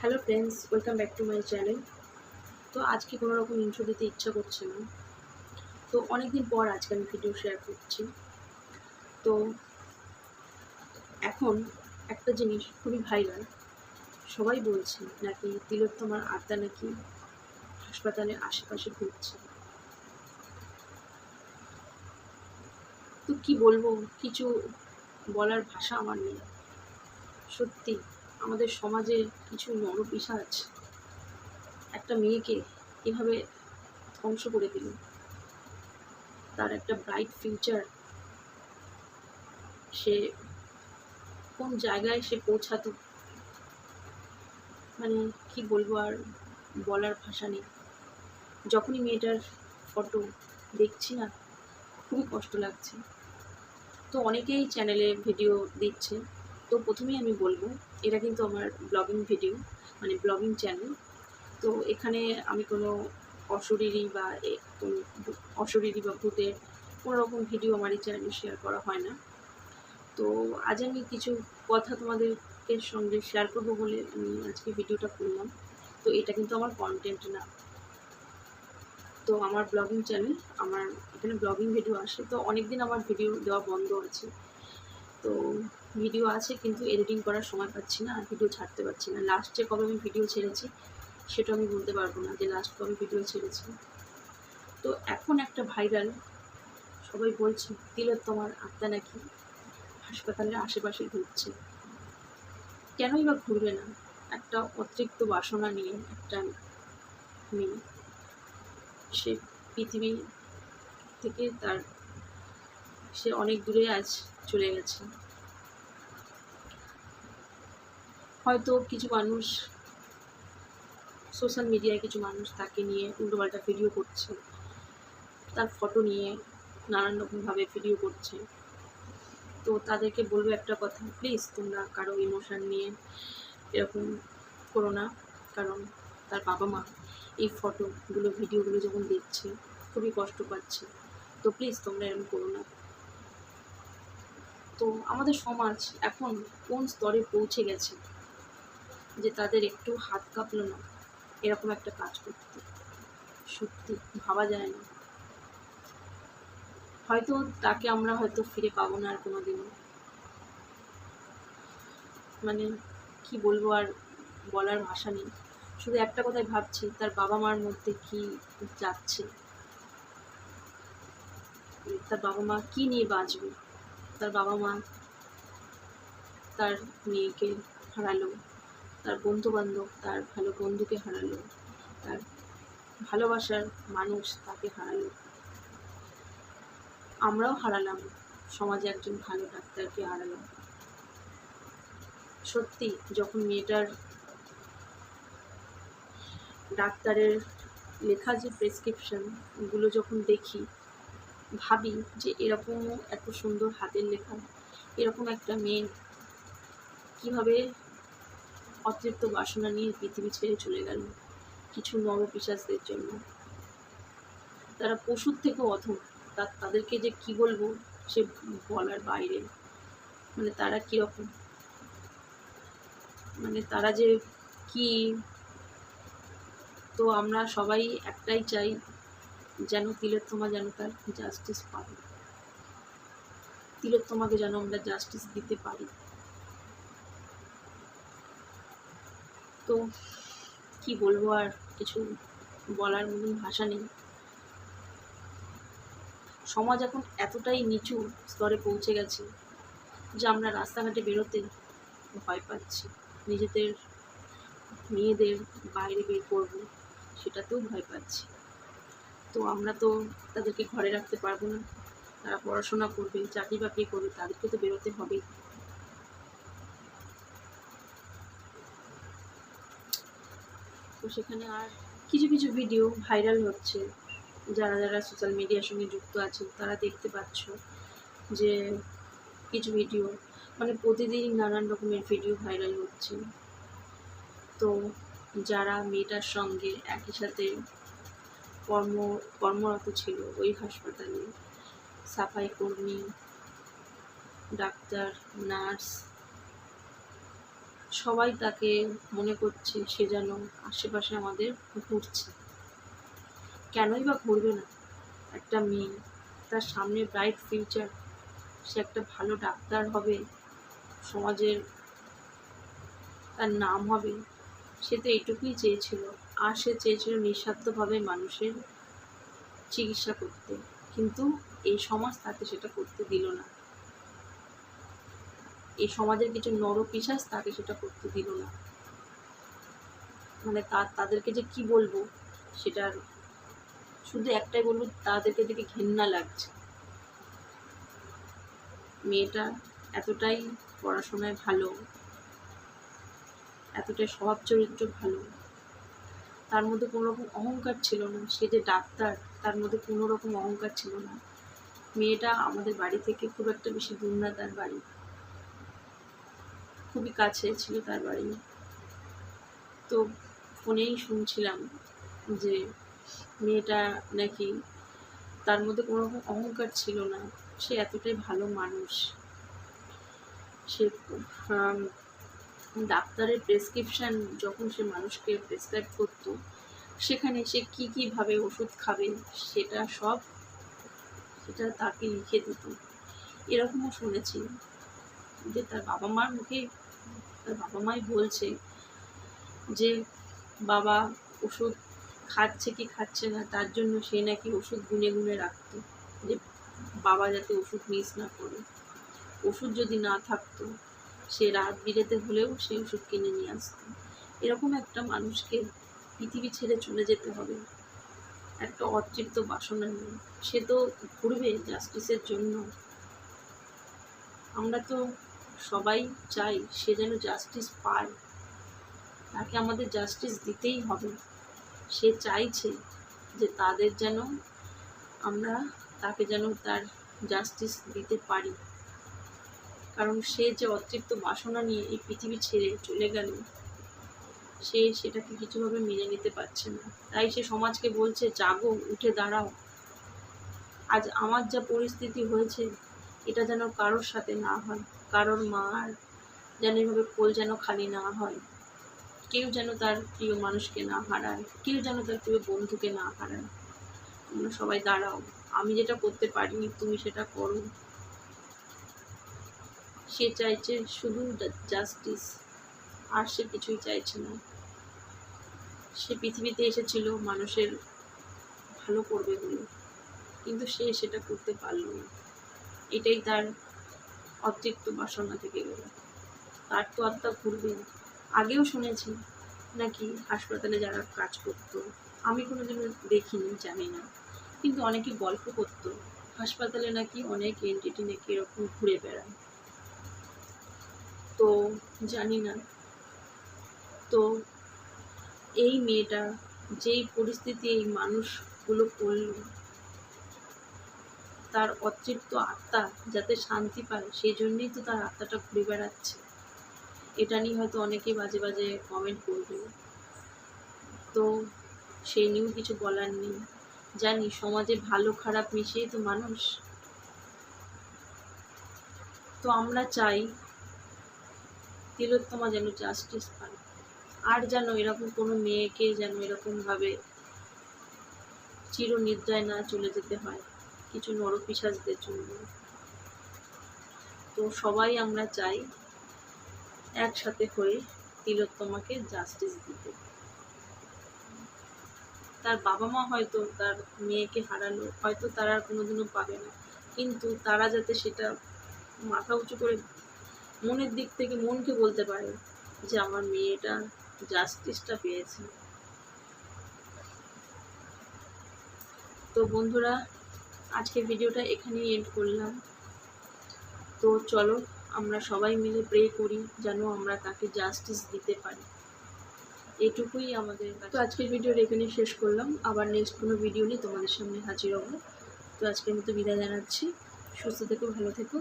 Hello friends welcome back to my channel তো আজকে কোনো রকম ইন্ট্রো দিতে ইচ্ছা করছে না। তো অনেক দিন পর আজকে আমি ভিডিও শেয়ার করছি। তো এখন একটা জিনিস খুবই ভাইরাল সবাই বলছে নাকি তিলোত্তমার আত্মা নাকি হাসপাতালের আশেপাশে ঘুরছে। তো কি বলব, কিছু বলার ভাষা আমার নেই। সত্যি। আমাদের সমাজে কিছু নরপিশাচ একটা মেয়েকে এভাবে ধ্বংস করে দিল। তার একটা ব্রাইট ফিউচার সে কোন জায়গায় সে পৌঁছাতো? মানে কি বলব আর বলার ভাষা নেই। যখনই মেয়েটার ফটো দেখছি না, খুবই কষ্ট লাগছে। তো অনেকেই চ্যানেলে ভিডিও দিচ্ছে। তো প্রথমেই আমি বলব এটা কিন্তু আমার ব্লগিং ভিডিও মানে ব্লগিং চ্যানেল তো এখানে আমি কোনো অশরীরী বা অশরীরী বা ভূতের কোনো রকম ভিডিও আমার এই চ্যানেলে শেয়ার করা হয় না। তো আজ আমি কিছু কথা তোমাদেরকে সঙ্গে শেয়ার করব বলে আমি আজকে ভিডিওটা করলাম। তো এটা কিন্তু আমার কন্টেন্ট না। তো আমার ব্লগিং চ্যানেল আমার এখানে ব্লগিং ভিডিও আসে। তো অনেক দিন আমার ভিডিও দেওয়া বন্ধ আছে। তো ভিডিও আছে, কিন্তু এডিটিং করার সময় পাচ্ছি না, আর ভিডিও ছাড়তে পারছি না। লাস্টে কবে আমি ভিডিও ছেড়েছি, সেটা আমি বলতে পারব না যে লাস্ট কবে ভিডিও ছেড়েছি। তো এখন একটা ভাইরাল সবাই বলছে তিলের তোমার আত্মা নাকি হাসপাতালের আশেপাশে ঘুরছে? কেনই বা ঘুরবে না? একটা অতিরিক্ত বাসনা নিয়ে একটা মেয়ে, সে পৃথিবী থেকে তার, সে অনেক দূরে আজ চলে গেছে। হয়তো কিছু মানুষ সোশ্যাল মিডিয়ায় কিছু মানুষ তাকে নিয়ে উল্টোপাল্টা ভিডিও করছে, তার ফটো নিয়ে নানান রকমভাবে ভিডিও করছে। তো তাদেরকে বলব একটা কথা প্লিজ তোমরা কারও ইমোশান নিয়ে এরকম করো না, কারণ তার বাবা মা এই ফটোগুলো ভিডিওগুলো যখন দেখছে, খুবই কষ্ট পাচ্ছে। তো প্লিজ তোমরা এরকম করো না। তো আমাদের সমাজ এখন কোন স্তরে পৌঁছে গেছে? যে তাদের একটু হাত কাঁপলো না। এরকম একটা কাজ করতে। সত্যি, ভাবা যায় না। হয়তো তাকে আমরা হয়তো ফিরে পাবো না আর কোনো দিনও মানে কি বলব আর বলার ভাষা নেই। শুধু একটা কথাই ভাবছি, তার বাবা মার মধ্যে কি যাচ্ছে? তার বাবা মা কি নিয়ে বাঁচবে? তার বাবা মা তার মেয়েকে হারালো। তার বন্ধু বান্ধব তার ভালো বন্ধুকে হারালো, তার ভালোবাসার মানুষ তাকে হারালো। আমরাও হারালাম, সমাজে একজন ভালো ডাক্তারকে হারালাম। সত্যি, যখন মেয়েটার ডাক্তারের লেখা যে প্রেসক্রিপশনগুলো যখন দেখি, ভাবি যে এরকম এত সুন্দর হাতের লেখা, এরকম একটা মেয়ে কীভাবে অতিরিক্ত বাসনা নিয়ে পৃথিবী ছেড়ে চলে গেল কিছু নরপিশাচদের জন্য। তারা পশুর থেকেও অধম। তা, তাদেরকে যে কি বলব সে বলার বাইরে মানে তারা কীরকম? মানে তারা যে কি? তো আমরা সবাই একটাই চাই, যেন তিলোত্তমা যেন তার জাস্টিস পাবে। তিলোত্তমাকে যেন আমরা জাস্টিস দিতে পারি। তো কি বলব আর কিছু বলার মতন ভাষা নেই। সমাজ এখন এতটাই নিচু স্তরে পৌঁছে গেছে যে আমরা রাস্তাঘাটে বেরোতে ভয় পাচ্ছি। নিজেদের, মেয়েদের বাইরে বের করব সেটাতেও ভয় পাচ্ছি। তো আমরা তো তাদেরকে ঘরে রাখতে পারব না। তারা পড়াশোনা করবে চাকরি বাকরি করবে, তাদেরকে তো বেরোতে হবেই। তো সেখানে আর কিছু কিছু ভিডিও ভাইরাল হচ্ছে। যারা যারা সোশ্যাল মিডিয়ার সঙ্গে যুক্ত আছে তারা দেখতে পাচ্ছ যে কিছু ভিডিও মানে প্রতিদিন নানান রকমের ভিডিও ভাইরাল হচ্ছে। তো যারা মেয়েটার সঙ্গে একই সাথে কর্ম, কর্মরত ছিল ওই হাসপাতালে, সাফাই কর্মী, ডাক্তার, নার্স সবাই তাকে মনে করছে সে যেন আশেপাশে আমাদের ঘুরছে। কেনই বা ঘুরবে না? একটা মেয়ে, তার সামনে ব্রাইট ফিউচার সে একটা ভালো ডাক্তার হবে, সমাজের তার নাম হবে, সে তো এইটুকুই চেয়েছিল। আর সে চেয়েছিল নিঃস্বার্থভাবে মানুষের চিকিৎসা করতে। কিন্তু এই সমাজ তাকে সেটা করতে দিল না। এই সমাজের কিছু নরপিশাচ তাকে সেটা করতে দিল না। মানে তা তাদেরকে যে কি বলব সেটার শুধু একটাই বলব, তাদেরকে দেখে ঘেন্না লাগছে। মেয়েটা এতটাই পড়াশোনায় ভালো, এতটাই স্বভাব চরিত্র ভালো, তার মধ্যে কোনো রকম অহংকার ছিল না। সে যে ডাক্তার, তার মধ্যে কোনো রকম অহংকার ছিল না। মেয়েটা আমাদের বাড়ি থেকে খুব একটা বেশি দূর না, তার বাড়ি। খুবই কাছে ছিল তার বাড়ি। তো ফোনেই শুনছিলাম যে মেয়েটা নাকি তার মধ্যে কোনো রকম অহংকার ছিল না। সে এতটাই ভালো মানুষ। সে ডাক্তারের প্রেসক্রিপশন যখন সে মানুষকে প্রেসক্রাইব করতো, সেখানে সে কী কীভাবে ওষুধ খাবে সেটা সব, সেটা তাকে লিখে দিত। এরকমও শুনেছি। যে তার বাবা মার মুখে তার বাবা মাই বলছে যে বাবা ওষুধ খাচ্ছে কি খাচ্ছে না, তার জন্য সে নাকি ওষুধ গুনে গুনে রাখত। যে বাবা যাতে ওষুধ মিস না করে। ওষুধ যদি না থাকতো, সে রাত বিরেতে হলেও সে ওষুধ কিনে নিয়ে আসতো। এরকম একটা মানুষকে পৃথিবী ছেড়ে চলে যেতে হবে। একটা অতৃপ্ত বাসনা নিয়ে সে তো ঘুরবে জাস্টিসের জন্য। আমরা তো সবাই চাই সে যেন জাস্টিস পায়। তাকে আমাদের জাস্টিস দিতেই হবে। সে চাইছে যে তাদের যেন আমরা তাকে যেন তার জাস্টিস দিতে পারি। কারণ সে যে অতৃপ্ত বাসনা নিয়ে এই পৃথিবী ছেড়ে চলে গেল, সে সেটাকে কিছুভাবে মেনে নিতে পারছে না। তাই সে সমাজকে বলছে, জাগো, উঠে দাঁড়াও। আজ আমার যা পরিস্থিতি হয়েছে, এটা যেন কারোর সাথে না হয়। কারোর মার যেন এভাবে কোল যেন খালি না হয়। কেউ যেন তার প্রিয় মানুষকে না হারায়, কেউ যেন তার প্রিয় বন্ধুকে না হারায়। তোমরা সবাই দাঁড়াও, আমি যেটা করতে পারিনি তুমি সেটা করো। সে চাইছে শুধু জাস্টিস আর সে কিছুই চাইছে না। সে পৃথিবীতে এসেছিল মানুষের ভালো করবে বলে, কিন্তু সে সেটা করতে পারল না। এটাই তার অতৃপ্ত বাসনা থেকে গেল। তার তো আত্মা ঘুরবে আগেও শুনেছি নাকি হাসপাতালে যারা কাজ করতো, আমি কোনোদিনও দেখিনি, জানি না। কিন্তু অনেকে গল্প করতো, হাসপাতালে নাকি অনেক এন্টিটি নাকি এরকম ঘুরে বেড়ায়। তো জানি না। তো এই মেয়েটা যেই পরিস্থিতি এই মানুষগুলো পড়ল তার অতৃপ্ত আত্মা যাতে শান্তি পায় সেই জন্যই তো তার আত্মাটা ঘুরে বেড়াচ্ছে। এটা নিয়ে হয়তো অনেকেই বাজে বাজে কমেন্ট করবে। তো সেই নিয়েও কিছু বলার নেই। জানি সমাজে ভালো খারাপ মিশিয়ে তো মানুষ। তো আমরা চাই তিলোত্তমা যেন জাস্টিস পায়। আর যেন এরকম কোনো মেয়েকে যেন এরকমভাবে চিরনিদ্রায় না চলে যেতে হয়। কিছু নরপিসাজদের জন্য। তো সবাই আমরা চাই একসাথে হয়ে তিলোত্তমাকে জাস্টিস দিতে। তার বাবা মা হয়তো তার মেয়েকে হারালো, হয়তো তারা আর কোনোদিনও পাবে না। কিন্তু তারা যাতে সেটা মাথা উঁচু করে মনের দিক থেকে মনকে বলতে পারে যে আমার মেয়েটা জাস্টিসটা পেয়েছে। তো বন্ধুরা আজকে ভিডিওটা এখানেই এন্ড করলাম। তো চলো, আমরা সবাই মিলে প্রে করি যেন আমরা তাকে জাস্টিস দিতে পারি। এটুকুই আমাদের তো আজকের ভিডিওটা এখানে শেষ করলাম। আবার নেক্সট কোনো ভিডিও নিয়ে তোমাদের সামনে হাজির হব। তো আজকের মতো বিদায় জানাচ্ছি। সুস্থ থেকো, ভালো থেকো।